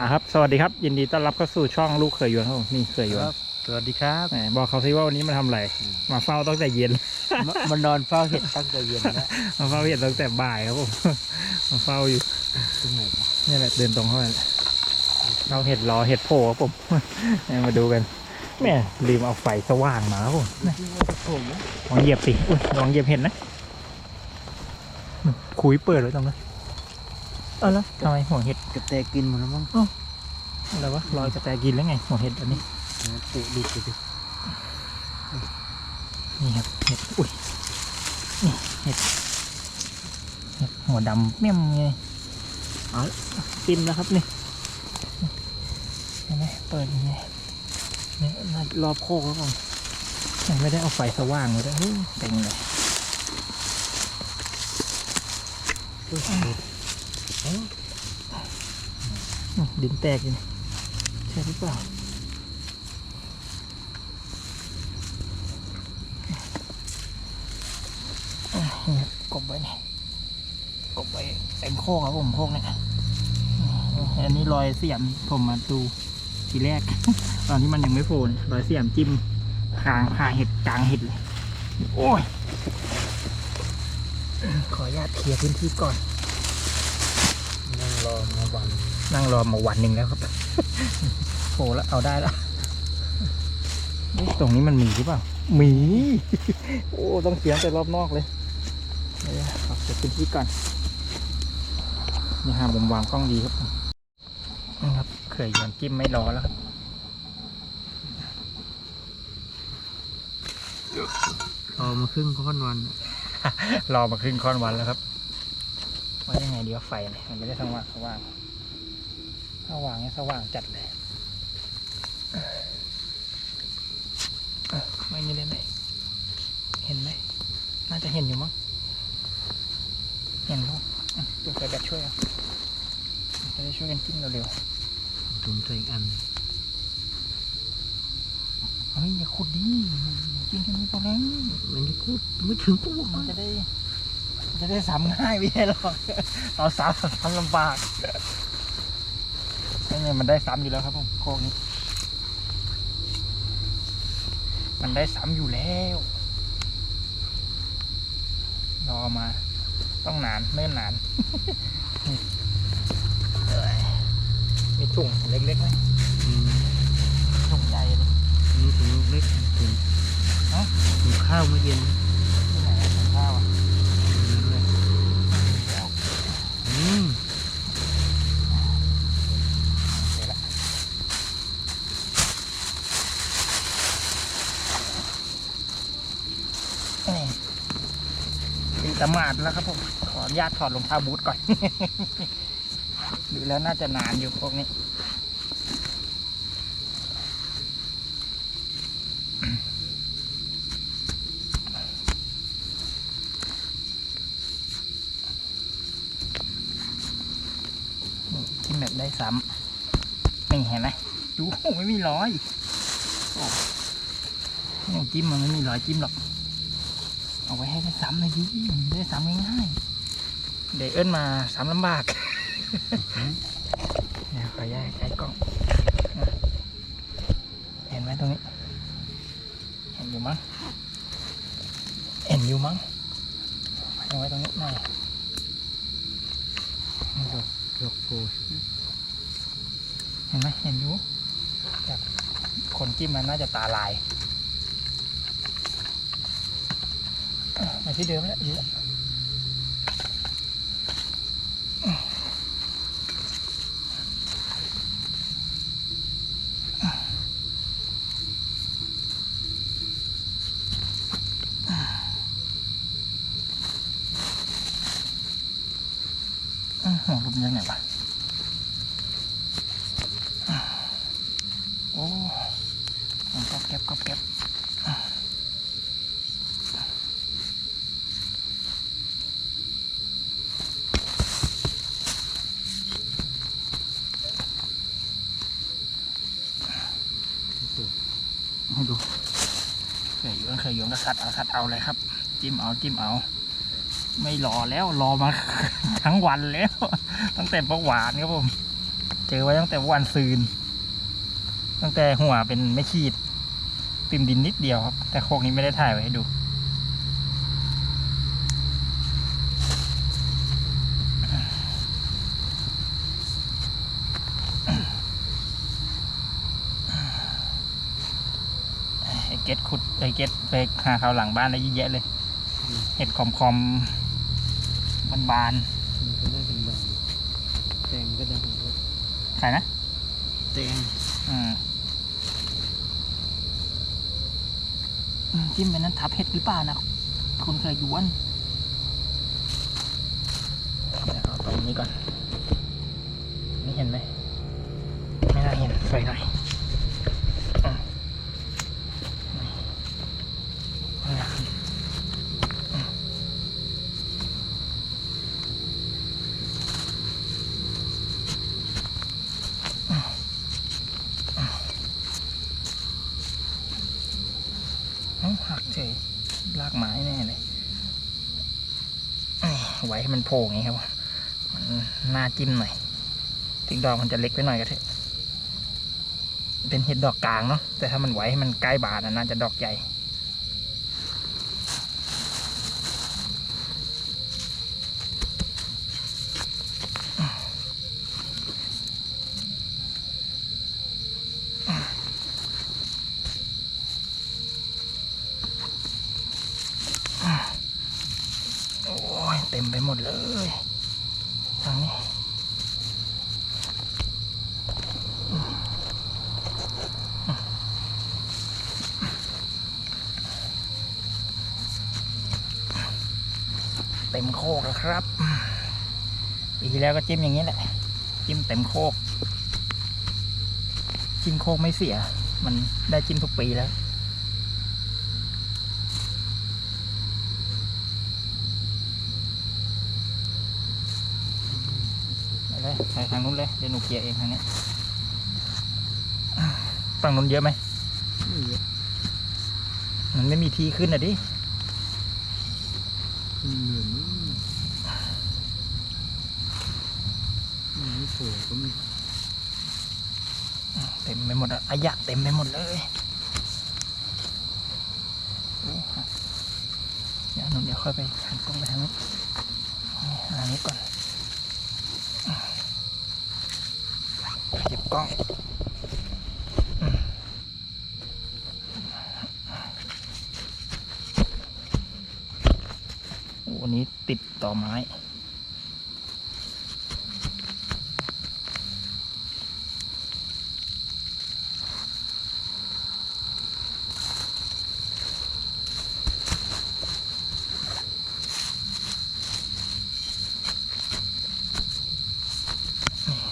อะครับ สวัสดีครับ ยินดีต้อนรับเข้าสู่ช่องลูกเขยยวนครับผมนี่เขยยวนสวัสดีครับแหมบอกเขาซิว่าวันนี้มาทำอะไร มาเฝ้าตั้งแต่เย็น มมันนอนเฝ้าเห็ดตั้งแต่เย็นแล้วมาเฝ้าเห็นตั้งแต่บ่ายครับผม มาเฝ้าอยู่ตรงไหนวะนี่แหละเดินตรงเข้าไปเราเห็ดรอเห็ดโผล่ครับผม เนี่ยมาดูกันแม่ลืมเอาไฟสว่างมาครับผมนี่ที่ว่าจะโผล่นะลองเหยียบสิอุ้ยลองเหยียบเห็นนะคุยเปิดไว้ตรงนั้น เออแล้วทำไมหัวเห็ดกระแตกินหมดแล้วมั้งอะไรวะลอยกระแตกินแล้วไงหัวเห็ดอันนี้เตะดูสินี่ครับเห็ดอุ้ยนี่เห็ดเห็ดหัวดำเมี่ยมไงเอาละจิ้มแล้วครับนี่เห็นไหมเปิดยังไงนี่น่ารอบโคกแล้วผมยังไม่ได้เอาไฟสว่างเลยด้วยเฮ้ยเต็งเลยอืม ดินแตกอยู่นี่ใช่หรือเปล่านี่ครับกบไว้นี่กบไว้เต็มโคกครับผมโคกเนี่ยอันนี้รอยเสียมผมมาดูทีแรก ตอนที่มันยังไม่โผล่เนี่ยรอยเสียมจิ้มคางคาเห็ดกลางเห็ดเลย โอ้ย ขออนุญาตเคลียร์พื้นที่ก่อน รอมาวัน นั่งรอมาวันหนึ่งแล้วครับ โผล่แล้วเอาได้แล้วเอ๊ะตรงนี้มันมีหรือเปล่า มี โอ้ ต้องเสียงแต่รอบนอกเลยเดี๋ยวขอเก็บพื้นที่ก่อนนี่ฮะผมวางกล้องดีครับผมนี่ครับเขื่อยยวนจิ้มไม่รอแล้วครับรอมาครึ่งค่อนวัน รอมาครึ่งค่อนวันแล้วครับ ว่ายังไงเดี๋ยวไฟเนี่ยมันไม่ได้สว่างสว่างถ้าวางเนี่ยสว่างจัดเลยเอ้าไม่มีเลยไหมเห็นไหมน่าจะเห็นอยู่มั้งเห็นป่ะอะตัวไฟแบตช่วยอะจะได้ช่วยกันจิ้มเร็วถุงใส่อีกอันๆเฮ้ยอย่าขุดดิจิ้มแค่นี้พอแล้วมันจะพูดไม่ถึงกูมันจะได้มัน จะได้ซ้ำง่ายไม่ใช่หรอกตอนซ้ำซ้ำลำบากไม่ไงมันได้ซ้ำอยู่แล้วครับผมโค้งนี้ มันได้ซ้ำอยู่แล้ว รอมา ต้องนานเนิ่นนานเอ้ยมีถุงเล็กๆไหมอืมถุงใหญ่เลยนี่ถุงเล็กถุงเอ้าถุงข้าวเมื่อเย็นที่ไหนอะถุงข้าวอะ นั่นเลย แล้ว อืม เดี๋ยวละนี่ ตีตะหมาดแล้วครับผมขออนุญาตถอดรองเท้าบูทก่อน ดูแล้วน่าจะนานอยู่พวกนี้ที่แบบได้ซ้ำนี่เห็นไหมดูไม่มีรอยโอ้จิ้มมันไม่มีรอยจิ้มหรอก เอาไว้ให้ได้ซ้ำเลยดิมันได้ซ้ำง่ายๆเดี๋ยวเอิ้นมาซ้ำลำบากเนี่ยขอแยกใช้กล้องนะเห็นไหมตรงนี้ เห็นอยู่มั้งเห็นอยู่มั้งเอาไว้ตรงนี้หน่อยนี่ดูดอกโพสเห็นไหมเห็นอยู่จากคนจิ้มมันน่าจะตาลายเอ้ามา ที่เดิมแล้วอยู่แล้วอื้อหัวลุมยังไงวะ โอ้มันก็เก็บก็เก็บ ให้ดูเคยอยู่เคยอยู่ก็คัดเอาคัดเอาเลยครับ จิ้มเอาจิ้มเอา ไม่รอแล้วรอมาทั้งวันแล้ว ตั้งแต่ประหวานครับผม เจอไว้ตั้งแต่วันซืน ตั้งแต่หัวเป็นไม่ขีดติ่มดินนิดเดียวครับ แต่โคกนี้ไม่ได้ถ่ายไว้ให้ดู ไอ้ เก็ตขุดไอ้เก็ตไปหาเขาวหลังบ้านได้เยอะแยะเลย เห็ดคอมคอมบานมันก็ได้เป็นแบบแตงก็ได้เป็นแบบๆใครนะแตงอืมอืมจิ้มไปนั้นทับเห็ดหรือเปล่านะ คุณเคยยวนเดี๋ยวเอาตรงนี้ก่อน นี่เห็นไหม ไม่น่าเห็นไฟหน่อยอืมนี่นะอืมเอ้า หักเฉยลากไม้แน่เลยไว้ให้มันโผล่อย่างนี้ครับมันน่าจิ้มหน่อยถึงดอกมันจะเล็กไปหน่อยก็เถอะเป็นเห็ดดอกกลางเนาะแต่ถ้ามันไหวให้มันใกล้บานน่าจะดอกใหญ่ โอ้ย เต็มไปหมดเลยทางนี้เต็มโคกแล้วครับปีที่แล้วก็จิ้มอย่างนี้แหละ จิ้มเต็มโคก จิ้มโคกไม่เสีย มันได้จิ้มทุกปีแล้ว เลยไปทางนู้นเลยเดี๋ยวหนูเคลียร์เองทางนี้ฝั่งนู้นเยอะไหมไม่เยอะมันไม่มีที่ขึ้นอะดิมันเหมือนมันไม่โผล่ก็ไม่เต็มไปหมดอะอายะเต็มไปหมดเลยโอ้เดี๋ยวหนูเดี๋ยวค่อยไปหันกล้องไปทางนู้นนี่อันนี้ก่อนเกล้องวันนี้ติดต่อไม้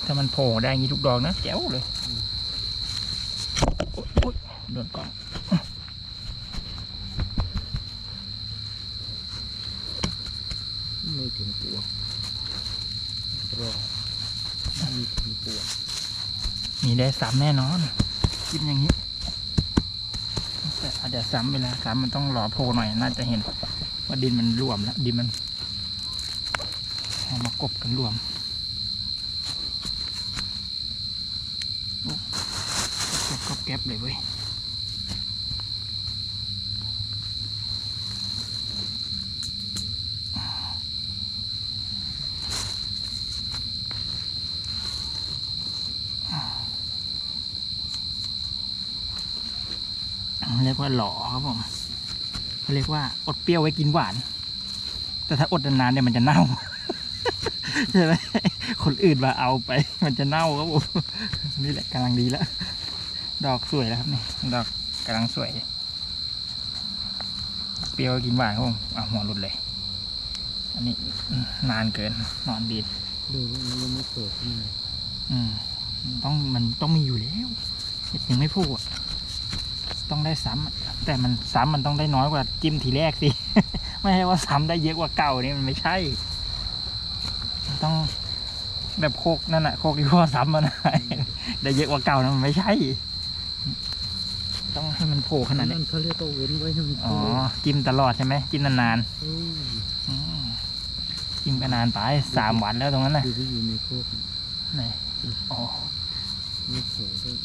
ถ้า มันโผล่ได้อย่างนี้ทุกดอกนะแจ๋วเลยโอ๊ยโอ๊ยโดนกล้องไม่ถึงปวกรอไม่มีถึงปวกมีได้ซ้ำแน่นอนกินอย่างนี้ แต่อาจจะซ้ำเวลาซ้ำมันต้องรอโผล่หน่อย น่าจะเห็นว่าดินมันรวมแล้ว ดินมันเอามากบกันรวมโอ้ กบก็แก๊บเลยเว้ยเรียกว่าหล่อครับผมเขาเรียกว่าอดเปรี้ยวไว้กินหวาน แต่ถ้าอดนานๆเนี่ยมันจะเน่าใช่ไหมคนอื่นมาเอาไป มันจะเน่าครับผมนี่แหละกำลังดีแล้ว ดอกสวยแล้วครับนี่ดอกกำลังสวย เปรี้ยวไว้กินหวานครับผมอะหัวหลุดเลย อันนี้อืมนานเกินนอนดีดดูว่ามันยังไม่โผล่ขึ้นมาอืมมันต้องมันต้องมีอยู่แล้วเห็ดยังไม่พูดอะต้องได้ซ้ำอะแต่มันซ้ำมันต้องได้น้อยกว่าจิ้มทีแรกสิ ไม่ใช่ว่าซ้ำได้เยอะกว่าเก่านี่มันไม่ใช่มันต้องแบบโคกนั่นแหะโคกที่พ่อซ้ำมันนะได้เยอะกว่าเก่านะมันไม่ใช่ ต้องให้มันโผล่ขนาดนี้นั่นเขาเรียกว่าเว้นไว้ให้มันอ๋โผอล่จิ้มตลอดใช่ไหมจิ้มนานเอ้ยๆอืมจิ้มไปนานไปสามวันแล้วตรงนั้นน่ะดูที่อยู่ในโคกไหนอ๋อมีโผล่ด้วย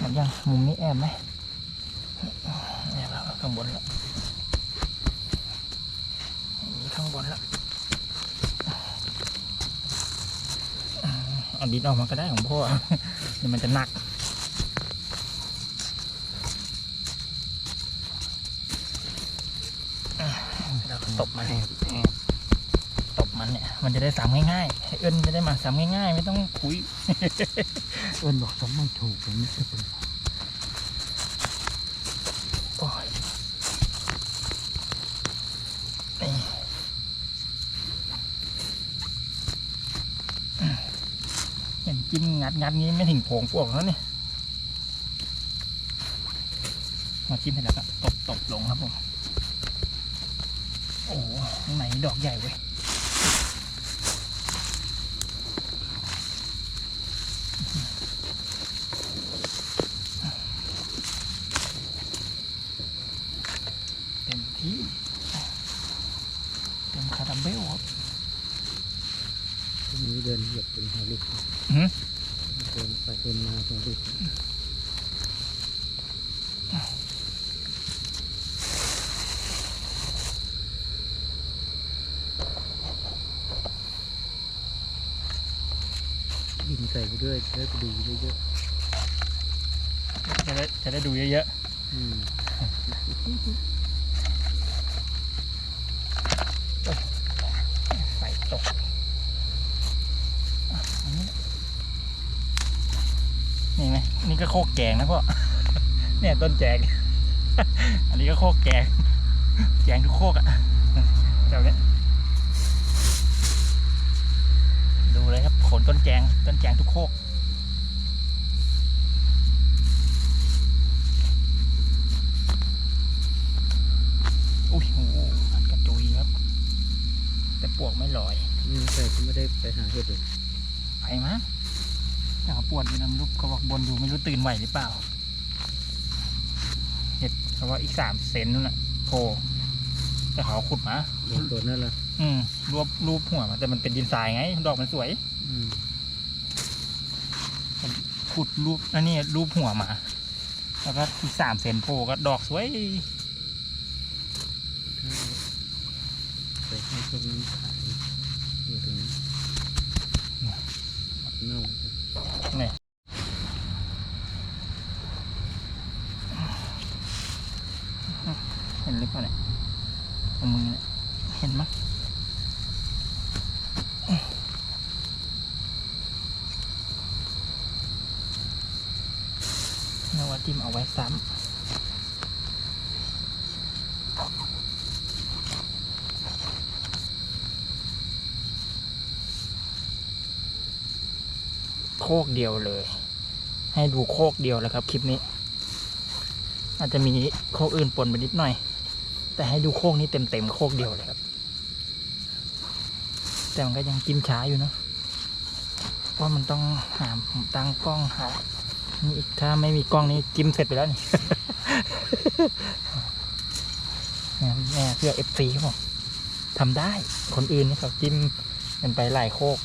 มันยังมุมนี้แอบไหมแอบแล้วข้างบนแล้วนี่ข้างบนแล้วอืมเอาดินออกมาก็ได้ของพ่อเดี๋ยวมันจะหนัก แล้วก็ ตบมันแอบแอบตบมันเนี่ย มันจะได้สามง่ายๆให้เอิญจะได้มาสามง่ายๆ ไม่ต้องคุย เอิญบอกทำไม่ถูกเลยไม่ใช่เป็นโอ้ยนี่อืมเห็นจิ้มงัดงัดงี้ไม่ถึงโผงพวกแล้วเนี่ยมาจิ้มเสร็จแล้วก็ตบตบลงครับผมโอ้โหข้างในดอกใหญ่เว้ยเต็มที่ เต็มคาราเบลครับตรงนี้เดินเหยียบเป็นหัวลูก อืม เดินไปเดินมาหัวลูกยิง ใส่ไปด้วยจะได้ไปดูเยอะจะได้จะได้ดูเยอะๆอืมๆใส่ตกอะอันนี้นี่ไหมนี่ก็โคกแกงนะพ่อ เนี่ยต้นแจง อันนี้ก็โคกแกง แกงทุกโคกอะแถวเนี้ยดูเลยครับข นต้นแจงต้นแจงทุกโคกอุ้ยโอ้โหมันกระจุยครับ แต่ปวกไม่ลอยยิงใส่ก็ไม่ได้ไปหาเห็ดเลยไปมั้งแต่เขาปวดอยู่น้ำรูปเขาบอกบนอยู่ไม่รู้ตื่นไหวหรือเปล่า เห็ดเขาว่าอีกสามเซนนู่นน่ะโผล่แต่เขาขุดมาโดนตัวนั่นละอืมรวบรูปหัวมาแต่มันเป็นดินทรายไง ดอกมันสวย อืม ขุดรูปอันนี้รูปหัวมา แล้วก็อีกสามเซนโผล่ก็ดอกสวยไปให้พวกนั้นขายอยู่ตรงนี้เน่าเนี่ยเห็นหรือเปล่าเนี่ยเอามือเนี่ยเห็นมั้ยนวัจิ้มเอาไว้ซ้ำ โคกเดียวเลย ให้ดูโคกเดียวแล้วครับ คลิปนี้ อาจจะมีโคกอื่นปนไปนิดหน่อย แต่ให้ดูโคกนี้เต็มเต็มๆโคกเดียวเลยครับ แต่มันก็ยังกินช้าอยู่เนอะเพราะมันต้องหาตั้งกล้องหานี่อีกถ้าไม่มีกล้องนี่จิ้มเสร็จไปแล้วนี่แม่เพื่อเอฟซีครับผมทำได้คนอื่นนี่เขาจิ้มกันไปหลายโคก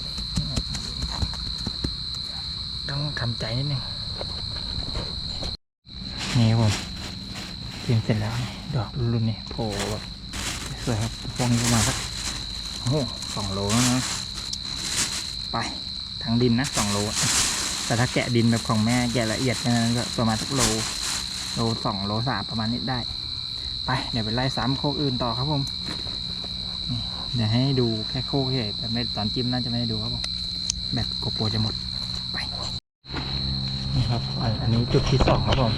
ต้องทำใจนิดนึงนี่ครับผมเตรียมเสร็จแล้วนี่ดอกรุ่นนี่โผล่แบบสวยครับพวงนี้ประมาณสักโอ้สองโลแล้วนะไปทางดินนะสองโลแต่ถ้าแกะดินแบบของแม่แกะละเอียดนั้นก็ประมาณสักโลโลสองโลสามประมาณนี้ได้ ไปเดี๋ยวไปไล่ซ้ำโคกอื่นต่อครับผมเดี๋ยวให้ดูแค่โคกเฉยแต่ไม่ตอนจิ้มน่าจะไม่ได้ดูครับผมแบตโกโปรจะหมด ครับ อันนี้จุดที่สองครับผม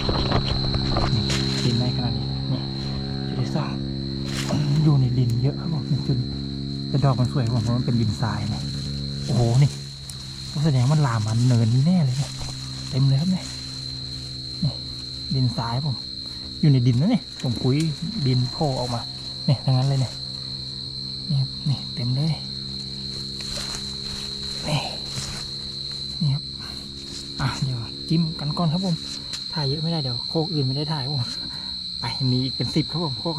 ดินไม่ขนาดนี้นี่จุดที่สองอยู่ในดินเยอะครับผมจุดแต่ดอกมันสวยครับผมเพราะมันเป็นดินทรายเนี่ยโอ้โหนี่แสดงว่ามันลามมันเนินนี่แน่เลยเนี่ยเต็มเลยครับเนี่ยนี่ดินทรายผมอยู่ในดินนะเนี่ยผมคุยดินโผล่ออกมาเนี่ยทั้งนั้นเลยเนี่ยนี่ครับนี่เต็มเลยนี่นี่ครับ อะเดี๋ยวจิ้ม ก่อนครับผม ถ่ายเยอะไม่ได้เดี๋ยวโคกอื่นไม่ได้ถ่ายผมไปมีอีกเป็นสิบครับผมโคก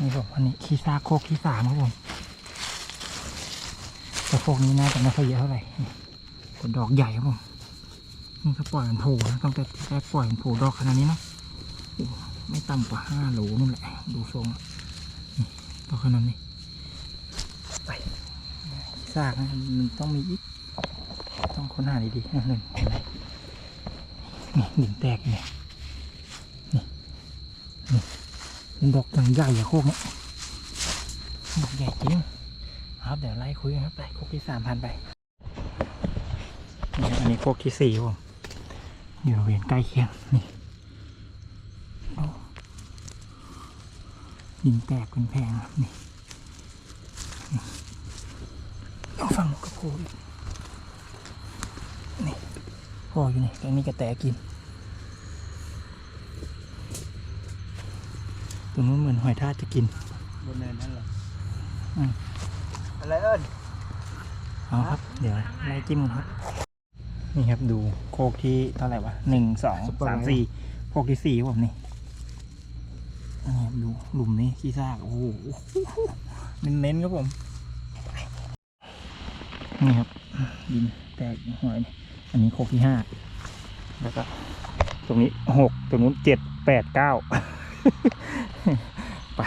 นี่ผมอันนี้ขี้ซากโคกที่สามครับผมแต่พวกนี้น่าจะไม่ค่อยเยอะเท่าไหร่นี่แต่ดอกใหญ่ครับผมนี่ก็ปล่อยมันโผล่นะตั้งแต่แรกปล่อยมันโผล่ดอกขนาดนี้เนาะไม่ต่ำกว่าห้าโหลนู่นแหละ ดูทรงดอกขนาดนี้ไปซากนะมันต้องมีอีก ต้องค้นหาดีๆนะหนึ่งเห็นไหมนี่ดินแตกเนี่ยนี่นี่เป็นดอกอย่างใหญ่อะโคกเนี่ยดอกใหญ่จริงครับเดี๋ยวไล่คุยครับไปโคกที่สามพันไปนี่อันนี้โคกที่สี่ผมอยู่บริเวณใกล้เคียงนี่ดินแตกเป็นแพงครับนี่นี่เอาฟังกกระโพดอีก นี่พ่ออยู่นี่ตรงนี้กระแตกินตรงนู้นเหมือนหอยทากจะกินบนเนินนั่นเหรออืมอะไรเอิญเอาครับ เดี๋ยวไล่จิ้มกันครับ นี่ครับดูโคกที่เท่าไหร่วะหนึ่งสองสามสี่โคกที่สี่ครับผมนี่นี่ครับดูหลุมนี้ขี้ซากโอ้โหเน้นๆครับผม นี่ครับดินแตกหอยนี่ อันนี้โคกที่ห้าแล้วก็ตรงนี้หกตรงนู้นเจ็ดแปดเก้าไป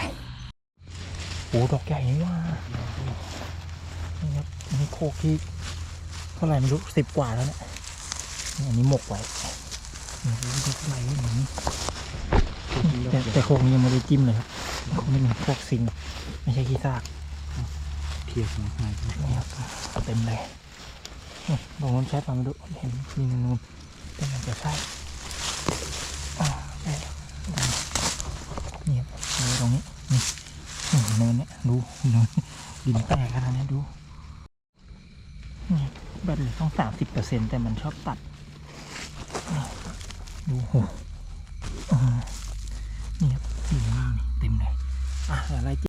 โอ้ดอกใหญ่นี่ว่านี่ครับอันนี้โคกที่เท่าไหร่ไม่รู้สิบกว่าแล้วเนี่ยนี่อันนี้หมกไว้นี่ดูดอกใหญ่เหมือนนี้แต่แต่โคกนี้ยังไม่ได้จิ้มเลยครับโคกนี้เป็นโคกซิงไม่ใช่ขี้ซากเทียบของหายไปนี่ครับเต็มเลยนี่ ตรงนู้นใช้ฟังดูเห็นมีนูนๆแต่มันจะใช่อ่านี่ครับดูตรงนี้นี่เนินเนี่ยดูเนินดินแตกขนาดนี้ดูนี่แบตเหลือต้องสามสิบเปอร์เซ็นต์แต่มันชอบตัดดูโหอ่านี่ครับอยู่ข้างล่างนี่เต็มเลยอะอะไรจิ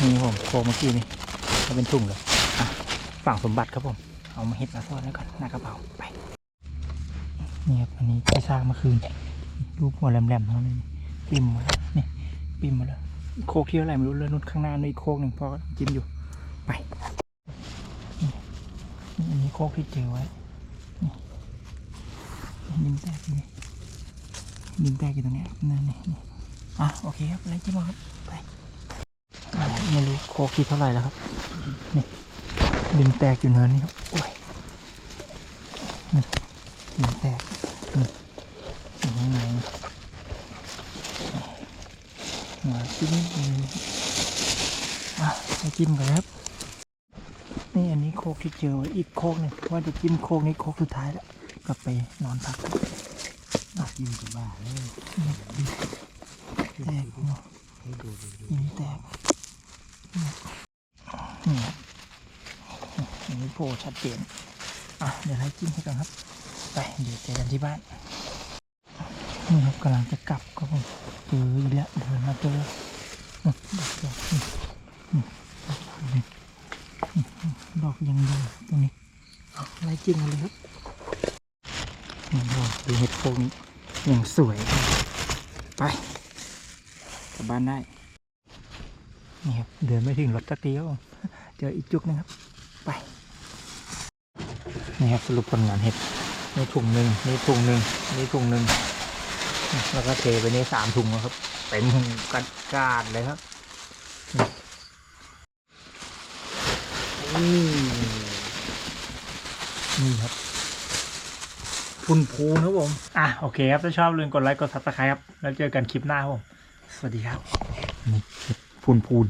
นี่ผมโคเมื่อกี้นี่จะเป็นถุงเลยอะฝั่งสมบัติครับผม เอามาเห็ดมาซ่อนไว้ก่อนหน้ากระเป๋าไปนี่ครับอันนี้ที่สร้างเมื่อคืนรูปหัวแหลมๆทั้งนั้นเลยปิ่มหมดแล้วนี่ปิ่มหมดแล้วโคกที่อะไรไม่รู้เลยนุ่นข้างหน้านู่นอีกโคกหนึ่งพอจิ้มอยู่ไปนี่อันนี้โคกที่เจอไว้นี่ดินแตกอยู่นี่ดินแตกอยู่ตรงนี้นั่นนี่นี่อะโอเคครับไล่จิ้มมครับไปไม่รู้โคกที่เท่าไหร่แล้วครับนี่ ดินแตกอยู่เนินนี่ครับโอ้ยนี่ดินแตกนี่อยู่ข้างในมาจิ้มอะไปจิ้มกันครับ นี่อันนี้โคกที่เจอไว้อีกโคกหนึ่งว่าจะจิ้มโคกนี้โคกสุดท้ายแล้วกลับไปนอนพักกินกับบ้าเลยแตกเนาะให้ดูดูดูดินแตกนี่ครับอันนี้โผล่ชัดเจนอะเดี๋ยวให้จิ้มให้ก่อนครับไปเดี๋ยวเจอกันที่บ้านนี่ครับกำลังจะกลับก็ผมเจออีกแล้วเดินมาเจอดอกยังดีตรงนี้อาไล่จิ้มกันเลยครับดูเห็ดโคนนี้ยังสวย ไปกลับบ้านได้นี่ครับเดินไม่ถึงรถสักทีครับผมเจออีกจุกนึงครับ ไป นี่ครับสรุปผลงานเห็ดนี่ถุงหนึ่งนี่ถุงหนึ่งนี่ถุงหนึ่งแล้วก็เทไปนี่สามถุงแล้วครับเต็มกระกาดเลยครับนี่นี่ครับพุนพูนครับผม อะ โอเคครับ ถ้าชอบลืมกดไลค์ กดซับสไครต์ครับ แล้วเจอกันคลิปหน้าครับผมสวัสดีครับนี่พุนพูน